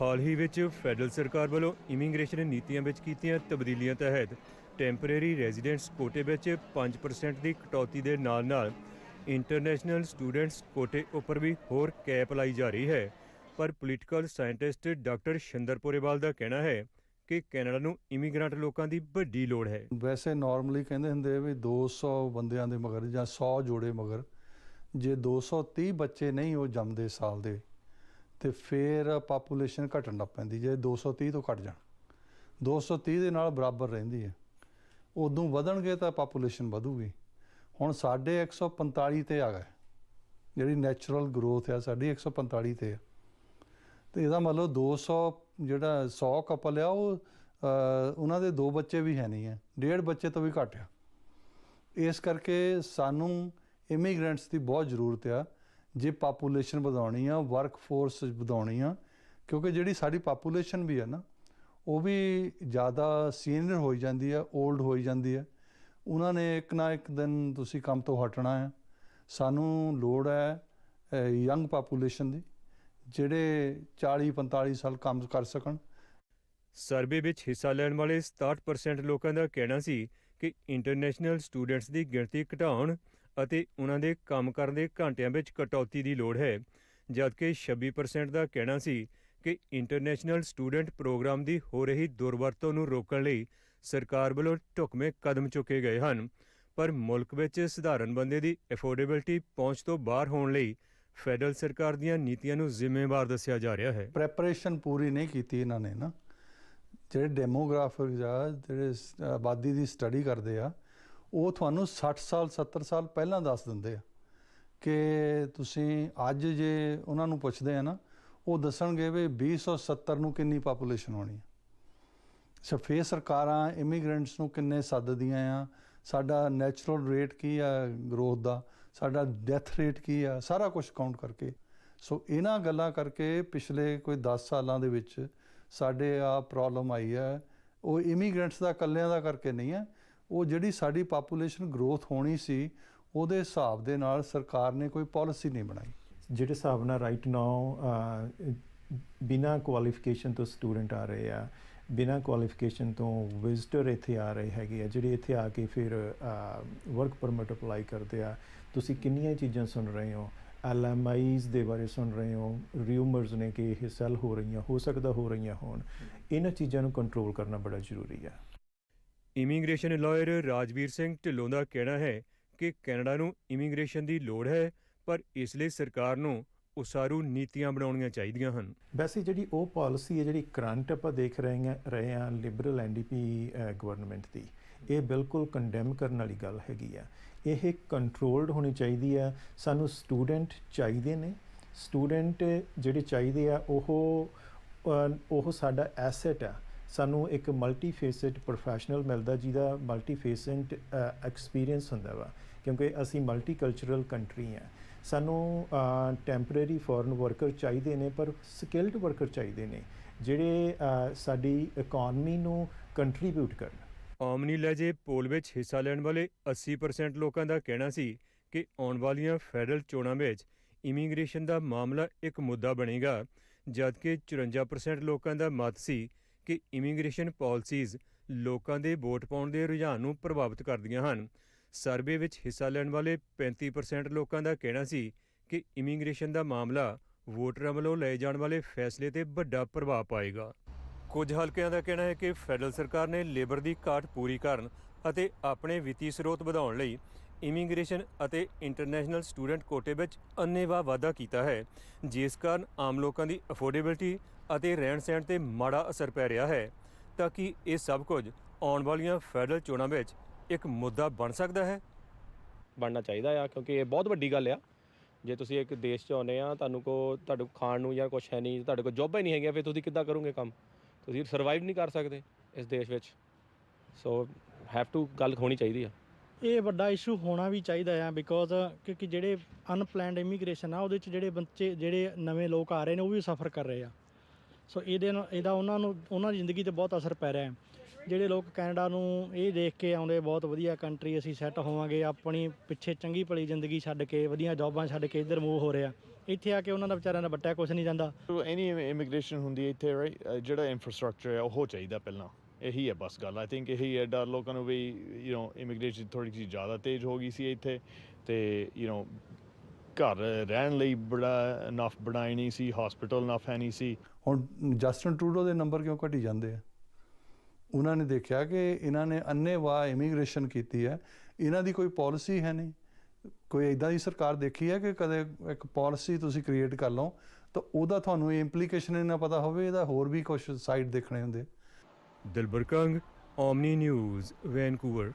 ਹਾਲ ਹੀ ਵਿੱਚ ਫੈਡਰਲ ਸਰਕਾਰ ਵੱਲੋਂ ਇਮੀਗ੍ਰੇਸ਼ਨ ਨੀਤੀਆਂ ਵਿੱਚ ਕੀਤੀਆਂ ਤਬਦੀਲੀਆਂ ਤਹਿਤ ਟੈਂਪਰੇਰੀ ਰੈਜ਼ੀਡੈਂਟਸ ਕੋਟੇ ਵਿੱਚ 5% ਦੀ ਕਟੌਤੀ ਦੇ ਨਾਲ-ਨਾਲ ਇੰਟਰਨੈਸ਼ਨਲ ਸਟੂਡੈਂਟਸ ਕੋਟੇ ਉੱਪਰ ਵੀ ਹੋਰ ਕੈਪ ਲਾਈ ਜਾ ਰਹੀ ਹੈ। ਪਰ ਪੋਲੀਟੀਕਲ ਸਾਇੰਟਿਸਟ ਡਾਕਟਰ ਸ਼ਿੰਦਰਪੁਰੇਵਾਲ ਦਾ ਕਹਿਣਾ ਹੈ ਕਿ ਕੈਨੇਡਾ ਨੂੰ ਇਮੀਗ੍ਰੈਂਟ ਲੋਕਾਂ ਦੀ ਵੱਡੀ ਲੋੜ ਹੈ। ਵੈਸੇ ਨਾਰਮਲੀ ਕਹਿੰਦੇ ਹੁੰਦੇ ਆ ਵੀ 200 ਬੰਦਿਆਂ ਦੇ ਮਗਰ ਜਾਂ 100 ਜੋੜੇ ਮਗਰ, ਜੇ 230 ਬੱਚੇ ਨਹੀਂ ਉਹ ਜੰਮਦੇ ਸਾਲ ਦੇ ਤੇ ਫਿਰ ਪਾਪੂਲੇਸ਼ਨ ਘਟਣ ਲੱਗ ਪੈਂਦੀ ਜੇ 230 ਤੋਂ ਘਟ ਜਾਣ। 230 ਦੇ ਨਾਲ ਬਰਾਬਰ ਰਹਿੰਦੀ ਹੈ। ਉਦੋਂ ਵਧਣਗੇ ਤਾਂ ਪਾਪੂਲੇਸ਼ਨ ਵਧੂਗੀ। ਹੁਣ ਸਾਡੇ 145 ਤੇ ਆ ਗਏ। ਜਿਹੜੀ ਨੈਚੁਰਲ ਗਰੋਥ ਆ, ਸਾਡੀ 145 ਤੇ ਆ। ਤੇ ਇਹਦਾ ਮਤਲਬ 200 ਜਿਹੜਾ 100 ਕਪਲ ਆ, ਉਹ ਉਹਨਾਂ ਦੇ ਦੋ ਬੱਚੇ ਵੀ ਹੈ ਨਹੀਂ ਹੈ। ਡੇਢ ਬੱਚੇ ਤੋਂ ਵੀ ਘੱਟ ਆ। ਇਸ ਕਰਕੇ ਸਾਨੂੰ ਇਮੀਗ੍ਰੈਂਟਸ ਦੀ ਬਹੁਤ ਜ਼ਰੂਰਤ ਆ। ਜੇ ਪਾਪੂਲੇਸ਼ਨ ਵਧਾਉਣੀ ਆ ਵਰਕ ਫੋਰਸ ਵਧਾਉਣੀ ਆ, ਕਿਉਂਕਿ ਜਿਹੜੀ ਸਾਡੀ ਪਾਪੂਲੇਸ਼ਨ ਵੀ ਹੈ ਨਾ, ਉਹ ਵੀ ਜ਼ਿਆਦਾ ਸੀਨੀਅਰ ਹੋਈ ਜਾਂਦੀ ਆ 올ਡ ਹੋਈ ਜਾਂਦੀ ਆ। ਉਹਨਾਂ ਨੇ ਇੱਕ ਨਾ ਇੱਕ ਦਿਨ ਤੁਸੀਂ ਕੰਮ ਤੋਂ ਹਟਣਾ ਹੈ ਸਾਨੂੰ ਲੋੜ ਹੈ ਯੰਗ ਪਾਪੂਲੇਸ਼ਨ ਦੀ, ਜਿਹੜੇ 40 45 ਸਾਲ ਕੰਮ ਕਰ ਸਕਣ। ਸਰਵੇ ਵਿੱਚ ਹਿੱਸਾ ਲੈਣ ਵਾਲੇ 67% ਲੋਕਾਂ ਦਾ ਕਹਿਣਾ ਸੀ ਕਿ ਇੰਟਰਨੈਸ਼ਨਲ ਸਟੂਡੈਂਟਸ ਦੀ ਗਿਣਤੀ ਘਟਾਉਣ ਅਤੇ ਉਹਨਾਂ ਦੇ ਕੰਮ ਕਰਨ ਦੇ ਘੰਟਿਆਂ ਵਿੱਚ ਕਟੌਤੀ ਦੀ ਲੋੜ ਹੈ, ਜਦਕਿ 26% ਦਾ ਕਹਿਣਾ ਸੀ ਕਿ ਇੰਟਰਨੈਸ਼ਨਲ ਸਟੂਡੈਂਟ ਪ੍ਰੋਗਰਾਮ ਦੀ ਹੋ ਰਹੀ ਦੁਰਵਰਤੋਂ ਨੂੰ ਰੋਕਣ ਲਈ ਸਰਕਾਰ ਵੱਲੋਂ ਢੁਕਵੇਂ ਕਦਮ ਚੁੱਕੇ ਗਏ ਹਨ, ਪਰ ਮੁਲਕ ਵਿੱਚ ਸਧਾਰਨ ਬੰਦੇ ਦੀ ਅਫੋਰਡੇਬਿਲਟੀ ਪਹੁੰਚ ਤੋਂ ਬਾਹਰ ਹੋਣ ਲਈ ਫੈਡਰਲ ਸਰਕਾਰ ਦੀਆਂ ਨੀਤੀਆਂ ਨੂੰ ਜ਼ਿੰਮੇਵਾਰ ਦੱਸਿਆ ਜਾ ਰਿਹਾ ਹੈ। ਪ੍ਰੈਪਰੇਸ਼ਨ ਪੂਰੀ ਨਹੀਂ ਕੀਤੀ ਇਹਨਾਂ ਨੇ ਨਾ। ਜਿਹੜੇ ਡੈਮੋਗ੍ਰਾਫਰਸ ਆ, ਜਿਹੜੇ ਆਬਾਦੀ ਦੀ ਸਟੱਡੀ ਕਰਦੇ ਆ ਉਹ ਤੁਹਾਨੂੰ 60 ਸਾਲ 70 ਸਾਲ ਪਹਿਲਾਂ ਦੱਸ ਦਿੰਦੇ ਆ ਕਿ ਤੁਸੀਂ ਅੱਜ ਜੇ ਉਹਨਾਂ ਨੂੰ ਪੁੱਛਦੇ ਆ ਨਾ, ਉਹ ਦੱਸਣਗੇ ਵੀ 2070 ਨੂੰ ਕਿੰਨੀ ਪਾਪੂਲੇਸ਼ਨ ਹੋਣੀ ਹੈ ਸੋ ਸਰਕਾਰਾਂ ਇਮੀਗ੍ਰੈਂਟਸ ਨੂੰ ਕਿੰਨੇ ਸੱਦਦੀਆਂ ਆ? ਸਾਡਾ ਨੈਚੁਰਲ ਰੇਟ ਕੀ ਆ ਗਰੋਥ ਦਾ? ਸਾਡਾ ਡੈਥ ਰੇਟ ਕੀ ਆ? ਸਾਰਾ ਕੁਝ ਕਾਊਂਟ ਕਰਕੇ। ਸੋ ਇਹਨਾਂ ਗੱਲਾਂ ਕਰਕੇ ਪਿਛਲੇ ਕੋਈ 10 ਸਾਲਾਂ ਦੇ ਵਿੱਚ ਸਾਡੇ ਆ ਪ੍ਰੋਬਲਮ ਆਈ ਹੈ ਉਹ ਇਮੀਗ੍ਰੈਂਟਸ ਦਾ ਇਕੱਲਿਆਂ ਦਾ ਕਰਕੇ ਨਹੀਂ ਹੈ ਉਹ ਜਿਹੜੀ ਸਾਡੀ ਪਾਪੂਲੇਸ਼ਨ ਗਰੋਥ ਹੋਣੀ ਸੀ, ਉਹਦੇ ਹਿਸਾਬ ਦੇ ਨਾਲ ਸਰਕਾਰ ਨੇ ਕੋਈ ਪਾਲਿਸੀ ਨਹੀਂ ਬਣਾਈ। ਜਿਹੜੇ ਹਿਸਾਬ ਨਾਲ ਰਾਈਟ ਨਾਓ ਬਿਨਾ ਕੁਆਲੀਫਿਕੇਸ਼ਨ ਤੋਂ ਸਟੂਡੈਂਟ ਆ ਰਹੇ ਆ, ਬਿਨਾ ਕੁਆਲੀਫਿਕੇਸ਼ਨ ਤੋਂ ਵਿਜ਼ਟਰ ਇੱਥੇ ਆ ਰਹੇ ਹੈਗੇ ਆ, ਜਿਹੜੇ ਇੱਥੇ ਆ ਕੇ ਫਿਰ ਵਰਕ ਪਰਮਿਟ ਅਪਲਾਈ ਕਰਦੇ ਆ, ਤੁਸੀਂ ਕਿੰਨੀਆਂ ਚੀਜ਼ਾਂ ਸੁਣ ਰਹੇ ਹੋ? ਐਲਐਮਆਈਜ਼ ਦੇ ਬਾਰੇ ਸੁਣ ਰਹੇ ਹੋ? ਰਿਊਮਰਸ ਨੇ ਕਿ ਇਹ ਸੈਲ ਹੋ ਰਹੀਆਂ, ਹੋ ਸਕਦਾ ਹੋ ਰਹੀਆਂ ਹੋਣ। ਇਹਨਾਂ ਚੀਜ਼ਾਂ ਨੂੰ ਕੰਟਰੋਲ ਕਰਨਾ ਬੜਾ ਜ਼ਰੂਰੀ ਆ। ਇਮੀਗ੍ਰੇਸ਼ਨ ਲਾਇਰ ਰਾਜਵੀਰ ਸਿੰਘ ਢਿੱਲੋਂ ਦਾ ਕਹਿਣਾ ਹੈ ਕਿ ਕੈਨੇਡਾ ਨੂੰ ਇਮੀਗ੍ਰੇਸ਼ਨ ਦੀ ਲੋੜ ਹੈ, ਪਰ ਇਸ ਲਈ ਸਰਕਾਰ ਨੂੰ ਉਸਾਰੂ ਨੀਤੀਆਂ ਬਣਾਉਣੀਆਂ ਚਾਹੀਦੀਆਂ ਹਨ। ਵੈਸੇ ਜਿਹੜੀ ਉਹ ਪਾਲਿਸੀ ਹੈ, ਜਿਹੜੀ ਕਰੰਟ ਆਪਾਂ ਦੇਖ ਰਹੇ ਹਾਂ ਰਹੇ ਹਾਂ ਲਿਬਰਲ ਐਨਡੀਪੀ ਗਵਰਨਮੈਂਟ ਦੀ, ਇਹ ਬਿਲਕੁਲ ਕੰਡੈਮ ਕਰਨ ਵਾਲੀ ਗੱਲ ਹੈਗੀ ਆ। ਇਹ ਕੰਟਰੋਲਡ ਹੋਣੀ ਚਾਹੀਦੀ ਆ। ਸਾਨੂੰ ਸਟੂਡੈਂਟ ਚਾਹੀਦੇ ਨੇ। ਸਟੂਡੈਂਟ ਜਿਹੜੇ ਚਾਹੀਦੇ ਆ, ਉਹ ਉਹ ਸਾਡਾ ਐਸੈਟ ਆ। ਸਾਨੂੰ ਇੱਕ ਮਲਟੀ ਫੇਸਡ ਪ੍ਰੋਫੈਸ਼ਨਲ ਮਿਲਦਾ ਜਿਹਦਾ ਮਲਟੀ ਫੇਸਡ ਐਕਸਪੀਰੀਅੰਸ ਹੁੰਦਾ ਵਾ, ਕਿਉਂਕਿ ਅਸੀਂ ਮਲਟੀ ਕਲਚਰਲ ਕੰਟਰੀ ਆ ਸਾਨੂੰ ਟੈਂਪਰੇਰੀ ਫੋਰਨ ਵਰਕਰ ਚਾਹੀਦੇ ਨੇ, ਪਰ ਸਕਿਲਡ ਵਰਕਰ ਚਾਹੀਦੇ ਨੇ, ਜਿਹੜੇ ਸਾਡੀ ਇਕਨੋਮੀ ਨੂੰ ਕੰਟਰੀਬਿਊਟ ਕਰਨ। ਆਮਨੀ ਲਹਿਜੇ ਪੋਲ ਵਿੱਚ ਹਿੱਸਾ ਲੈਣ ਵਾਲੇ 80% ਲੋਕਾਂ ਦਾ ਕਹਿਣਾ ਸੀ ਕਿ ਆਉਣ ਵਾਲੀਆਂ ਫੈਡਰਲ ਚੋਣਾਂ ਵਿੱਚ ਇਮੀਗ੍ਰੇਸ਼ਨ ਦਾ ਮਾਮਲਾ ਇੱਕ ਮੁੱਦਾ ਬਣੇਗਾ, ਜਦਕਿ 54% ਲੋਕਾਂ ਦਾ ਮਤ ਸੀ ਕਿ ਇਮੀਗ੍ਰੇਸ਼ਨ ਪਾਲਿਸੀਜ਼ ਲੋਕਾਂ ਦੇ ਵੋਟ ਪਾਉਣ ਦੇ ਰੁਝਾਨ ਨੂੰ ਪ੍ਰਭਾਵਿਤ ਕਰਦੀਆਂ ਹਨ। ਸਰਵੇ ਵਿੱਚ ਹਿੱਸਾ ਲੈਣ ਵਾਲੇ 35% ਲੋਕਾਂ ਦਾ ਕਹਿਣਾ ਸੀ ਕਿ ਇਮੀਗ੍ਰੇਸ਼ਨ ਦਾ ਮਾਮਲਾ ਵੋਟਰਾਂ ਵੱਲੋਂ ਲਏ ਜਾਣ ਵਾਲੇ ਫੈਸਲੇ ਤੇ ਵੱਡਾ ਪ੍ਰਭਾਵ ਪਾਏਗਾ। ਕੁਝ ਹਲਕਿਆਂ ਦਾ ਕਹਿਣਾ ਹੈ ਕਿ ਫੈਡਰਲ ਸਰਕਾਰ ਨੇ ਲੇਬਰ ਦੀ ਘਾਟ ਪੂਰੀ ਕਰਨ ਅਤੇ ਆਪਣੇ ਵਿੱਤੀ ਸਰੋਤ ਵਧਾਉਣ ਲਈ ਇਮੀਗ੍ਰੇਸ਼ਨ ਅਤੇ ਇੰਟਰਨੈਸ਼ਨਲ ਸਟੂਡੈਂਟ ਕੋਟੇ ਵਿੱਚ ਅੰਨ੍ਹੇਵਾਹ ਵਾਧਾ ਕੀਤਾ ਹੈ, ਜਿਸ ਕਾਰਨ ਆਮ ਲੋਕਾਂ ਦੀ ਅਫੋਰਡੇਬਿਲਟੀ ਅਤੇ ਰਹਿਣ ਸਹਿਣ ਤੇ ਮਾੜਾ ਅਸਰ ਪੈ ਰਿਹਾ ਹੈ, ਤਾਂ ਕਿ ਇਹ ਸਭ ਕੁਝ ਆਉਣ ਵਾਲੀਆਂ ਫੈਡਰਲ ਚੋਣਾਂ ਵਿੱਚ ਇੱਕ ਮੁੱਦਾ ਬਣ ਸਕਦਾ ਹੈ? ਬਣਨਾ ਚਾਹੀਦਾ ਆ, ਕਿਉਂਕਿ ਇਹ ਬਹੁਤ ਵੱਡੀ ਗੱਲ ਆ। ਜੇ ਤੁਸੀਂ ਇੱਕ ਦੇਸ਼ 'ਚ ਆਉਂਦੇ ਆ, ਤੁਹਾਨੂੰ ਕੋ, ਤੁਹਾਡੇ ਕੋਲ ਖਾਣ ਨੂੰ ਜਾਂ ਕੁਝ ਹੈ ਨਹੀਂ, ਤੁਹਾਡੇ ਕੋਲ ਜੋਬਾਂ ਹੀ ਨਹੀਂ ਹੈਗੀਆਂ, ਫਿਰ ਤੁਸੀਂ ਕਿੱਦਾਂ ਕਰੋਗੇ ਕੰਮ? ਤੁਸੀਂ ਸਰਵਾਈਵ ਨਹੀਂ ਕਰ ਸਕਦੇ ਇਸ ਦੇਸ਼ ਵਿੱਚ। ਸੋ ਹੈਵ ਟੂ ਗੱਲ ਹੋਣੀ ਚਾਹੀਦੀ ਆ। ਇਹ ਵੱਡਾ ਇਸ਼ੂ ਹੋਣਾ ਵੀ ਚਾਹੀਦਾ ਆ ਬਿਕੋਜ਼ ਕਿਉਂਕਿ ਜਿਹੜੇ ਅਨਪਲੈਨਡ ਇਮੀਗ੍ਰੇਸ਼ਨ ਆ, ਉਹਦੇ ਚ ਜਿਹੜੇ ਬੱਚੇ, ਜਿਹੜੇ ਨਵੇਂ ਲੋਕ ਆ ਰਹੇ ਨੇ, ਉਹ ਵੀ ਸਫਰ ਕਰ ਰਹੇ ਆ। ਸੋ ਇਹਦੇ ਨਾਲ, ਇਹਦਾ ਉਹਨਾਂ ਨੂੰ, ਉਹਨਾਂ ਦੀ ਜ਼ਿੰਦਗੀ ਤੇ ਬਹੁਤ ਅਸਰ ਪੈ ਰਿਹਾ ਹੈ। ਜਿਹੜੇ ਲੋਕ ਕੈਨੇਡਾ ਨੂੰ ਇਹ ਦੇਖ ਕੇ ਆਉਂਦੇ, ਬਹੁਤ ਵਧੀਆ ਕੰਟਰੀ ਅਸੀਂ ਸੈੱਟ ਹੋਵਾਂਗੇ, ਆਪਣੀ ਪਿੱਛੇ ਚੰਗੀ ਭਲੀ ਜ਼ਿੰਦਗੀ ਛੱਡ ਕੇ, ਵਧੀਆ ਜੌਬਾਂ ਛੱਡ ਕੇ ਇੱਧਰ ਮੂਵ ਹੋ ਰਿਹਾ। ਇੱਥੇ ਆ ਕੇ ਉਹਨਾਂ ਦਾ ਵਿਚਾਰਿਆਂ ਦਾ ਬੱਟਿਆ ਕੁਝ ਨਹੀਂ ਜਾਂਦਾ। ਐਨੀ ਇਮੀਗ੍ਰੇਸ਼ਨ ਹੁੰਦੀ ਇੱਥੇ ਰਾਈਟ ਜਿਹੜਾ ਇਨਫਰਾਸਟ੍ਰਕਚਰ ਹੈ, ਉਹ ਚਾਹੀਦਾ ਪਹਿਲਾਂ। ਇਹੀ ਹੈ ਬਸ ਗੱਲ ਆਈ ਥਿੰਕ ਇਹੀ ਹੈ ਡਰ ਲੋਕਾਂ ਨੂੰ ਵੀ ਯੂ نو ਇਮੀਗ੍ਰੇਸ਼ਨ ਥੋੜੀ ਜਿਹੀ ਜ਼ਿਆਦਾ ਤੇਜ਼ ਹੋ ਗਈ ਸੀ ਇੱਥੇ ਤੇ ਯੂ نو ਘਰ ਰਹਿਣ ਲਈ ਬੜਾ ਇਨਫ ਬਣਾਈ ਨਹੀਂ ਸੀ ਹਸਪੀਟਲ ਇਨਫ ਹੈ ਨਹੀਂ ਸੀ ਹੁਣ ਜਸਟਨ ਟਰੂਡੋ ਦੇ ਨੰਬਰ ਕਿਉਂ ਘਟੀ ਜਾਂਦੇ ਆ ਉਹਨਾਂ ਨੇ ਦੇਖਿਆ ਕਿ ਇਹਨਾਂ ਨੇ ਅੰਨੇਵਾਹ ਇਮੀਗ੍ਰੇਸ਼ਨ ਕੀਤੀ ਹੈ ਇਹਨਾਂ ਦੀ ਕੋਈ ਪਾਲਿਸੀ ਹੈ ਨਹੀਂ ਕੋਈ ਇਦਾਂ ਦੀ ਸਰਕਾਰ ਦੇਖੀ ਹੈ ਕਿ ਕਦੇ ਇੱਕ ਪਾਲਿਸੀ ਤੁਸੀਂ ਕ੍ਰੀਏਟ ਕਰ ਲਓ ਤਾਂ ਉਹਦਾ ਤੁਹਾਨੂੰ ਇੰਪਲੀਕੇਸ਼ਨ ਇਹਨਾਂ ਪਤਾ ਹੋਵੇ ਇਹਦਾ ਹੋਰ ਵੀ ਕੁਝ ਸਾਈਡ ਦੇਖਣੇ ਹੁੰਦੇ Dilbar Kang Omni news Vancouver